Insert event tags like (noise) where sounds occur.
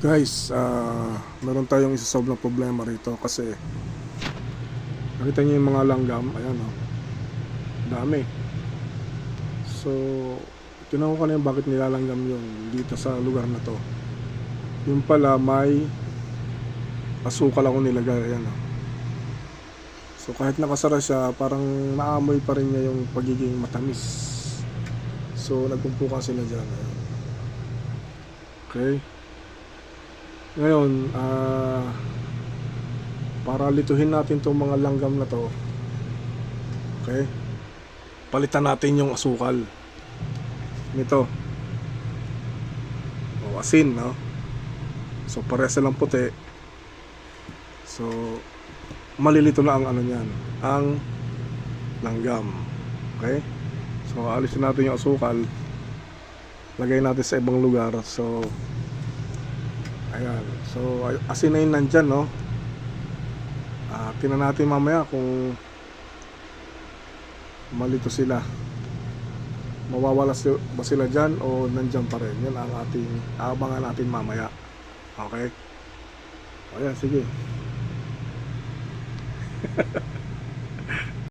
Guys, ah meron tayong isasolve na problema rito kasi nakita niyo yung mga langgam, ayan oh. Dami. So, tinanong ko na yung bakit nilalanggam yun dito sa lugar na to. Yung pala may asukal ako nilagay, ayan oh. So kahit nakasara siya, parang naamoy pa rin niya yung pagiging matamis. So nagpumpukan sila dyan. Ayan. Okay. Ngayon, ah para lituhin natin itong mga langgam na to. Okay? Palitan natin yung asukal. Nito. O, asin, no? So, parehas lang puti. So, malilito na ang ano niyan, ang langgam. Okay? So, alisin natin yung asukal. Lagay natin sa ibang lugar. So, ayan. So, asin na yun nandyan, no? Ah, tingnan natin mamaya kung malito sila. Mawawala ba sila dyan o nandyan pa rin? Yan ang ating aabangan natin mamaya. Okay? Ayan, sige. (laughs)